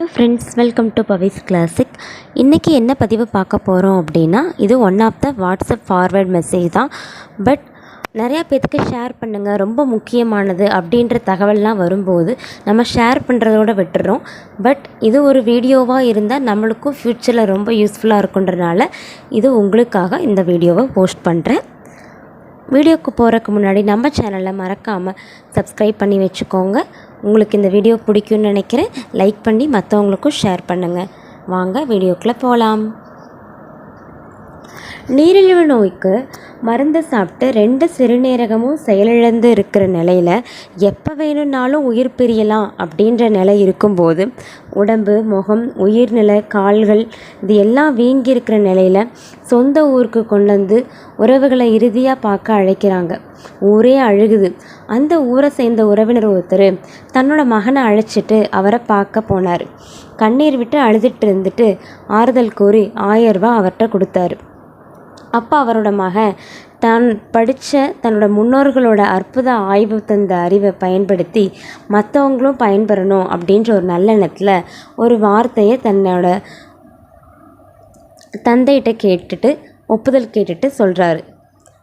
Friends welcome to Pavis classic இன்றைக்கி என்ன பதிவு பார்க்க போகிறோம் அப்படின்னா இது one of the WhatsApp forward message தான். பட் நிறையா பேத்துக்கு ஷேர் பண்ணுங்கள் ரொம்ப முக்கியமானது அப்படின்ற தகவல்லாம் வரும்போது நம்ம ஷேர் பண்ணுறதோட விட்டுறோம். பட் இது ஒரு வீடியோவாக இருந்தால் நம்மளுக்கும் ஃப்யூச்சரில் ரொம்ப யூஸ்ஃபுல்லாக இருக்குன்றனால இது உங்களுக்காக இந்த வீடியோவை போஸ்ட் பண்ணுறேன் வீடியோக்கு போகிறதுக்கு முன்னாடி நம்ம சேனலை மறக்காமல் சப்ஸ்கிரைப் பண்ணி வச்சுக்கோங்க. உங்களுக்கு இந்த வீடியோ பிடிக்கும்னு நினைக்கிறேன் லைக் பண்ணி மற்றவங்களுக்கும் ஷேர் பண்ணுங்கள் வாங்க வீடியோக்குள்ளே போகலாம் நீரிழிவு நோய்க்கு மருந்து சாப்பிட்டு ரெண்டு சிறுநீரகமும் செயலிழந்து இருக்கிற நிலையில் எப்போ வேணும்னாலும் உயிர் பிரியலாம் அப்படின்ற நிலை இருக்கும்போது உடம்பு முகம் உயிர்நிலை கால்கள் இது எல்லாம் வீங்கி இருக்கிற நிலையில் சொந்த ஊருக்கு கொண்டு வந்து உறவுகளை இறுதியாக பார்க்க அழைக்கிறாங்க. ஊரே அழுகுது. அந்த ஊரை சேர்ந்த உறவினர் ஒருத்தர் தன்னோட மகனை அழைச்சிட்டு அவரை பார்க்க போனார். கண்ணீர் விட்டு அழுதுட்டு இருந்துட்டு ஆறுதல் கூறி ஆயரூபா அவர்கிட்ட கொடுத்தாரு. அப்போ அவரோட மகன். தான் படித்த தன்னோட முன்னோர்களோட அற்புத ஆய்வு தந்த அறிவை பயன்படுத்தி மற்றவங்களும் பயன்பெறணும் அப்படின்ற ஒரு நல்லெண்ணத்தில் ஒரு வார்த்தையை தன்னோட தந்தைகிட்ட கேட்டுட்டு ஒப்புதல் கேட்டுட்டு சொல்கிறாரு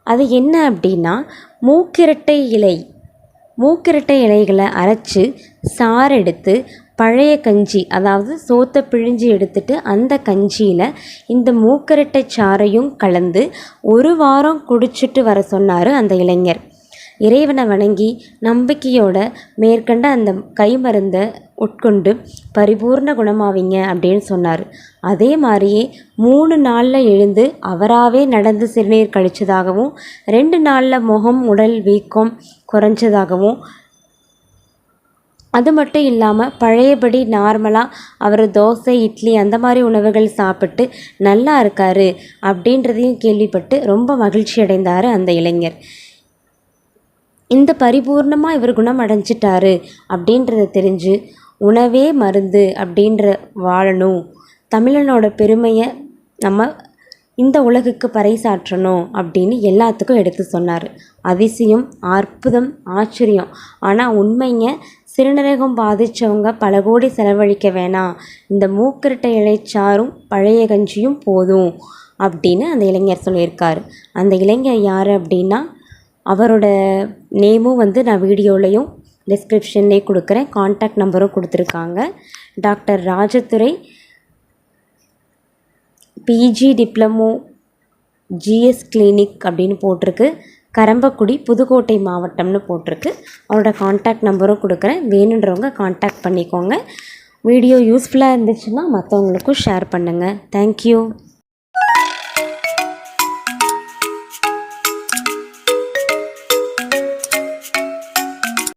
அது என்ன அப்படின்னா மூக்கிரட்டை இலை. மூக்கிரட்டை இலைகளை அரைச்சி சாறு எடுத்து பழைய கஞ்சி அதாவது சோத்தை பிழிஞ்சு எடுத்துட்டு அந்த கஞ்சியில் இந்த மூக்கரட்டை சாறையும் கலந்து ஒரு வாரம் குடிச்சிட்டு வர சொன்னார் அந்த இளைஞர். இறைவனை வணங்கி நம்பிக்கையோட மேற்கண்ட அந்த கை மருந்தை உட்கொண்டு பரிபூர்ண குணமாவீங்க அப்படின்னு சொன்னார். அதே மாதிரியே மூணு நாளில் எழுந்து அவராகவே நடந்து சிறுநீர் கழிச்சதாகவும் ரெண்டு நாளில் முகம் உடல் வீக்கம் குறைஞ்சதாகவும் அது மட்டும் இல்லாமல் பழையபடி நார்மலாக அவர் தோசை இட்லி அந்த மாதிரி உணவுகள் சாப்பிட்டு நல்லா இருக்கார் அப்படின்றதையும் கேள்விப்பட்டு ரொம்ப மகிழ்ச்சி அடைந்தார் அந்த இளைஞர். இந்த பரிபூர்ணமாக இவர் குணம் அடைஞ்சிட்டாரு அப்படின்றத தெரிஞ்சு உணவே மருந்து அப்படின்ற வாழணும். தமிழனோட பெருமையை நம்ம இந்த உலகுக்கு பறைசாற்றணும் அப்படின்னு எல்லாத்துக்கும் எடுத்து சொன்னார். அதிசயம் அற்புதம் ஆச்சரியம். ஆனால் உண்மைங்க சிறுநீரகம் பாதித்தவங்க பல கோடி செலவழிக்க வேணாம். இந்த மூக்கிரட்டை இலைச்சாரும் பழைய கஞ்சியும் போதும் அப்படின்னு அந்த இளைஞர் சொல்லியிருக்கார். அந்த இளைஞர் யார் அப்படின்னா அவரோட நேமும் வந்து நான் வீடியோலையும் டிஸ்கிரிப்ஷன்லே கொடுக்குறேன். காண்டாக்ட் நம்பரும் கொடுத்துருக்காங்க. Doctor Rajadurai PG diploma GS clinic அப்படின்னு போட்டிருக்கு. கரம்பக்குடி புதுக்கோட்டை மாவட்டம்னு போட்டிருக்கு. அவரோட காண்டாக்ட் நம்பரும் கொடுக்குறேன். வேணுன்றவங்க காண்டாக்ட் பண்ணிக்கோங்க. வீடியோ யூஸ்ஃபுல்லாக இருந்துச்சுன்னா மற்றவங்களுக்கும் ஷேர் பண்ணுங்கள் தேங்க்யூ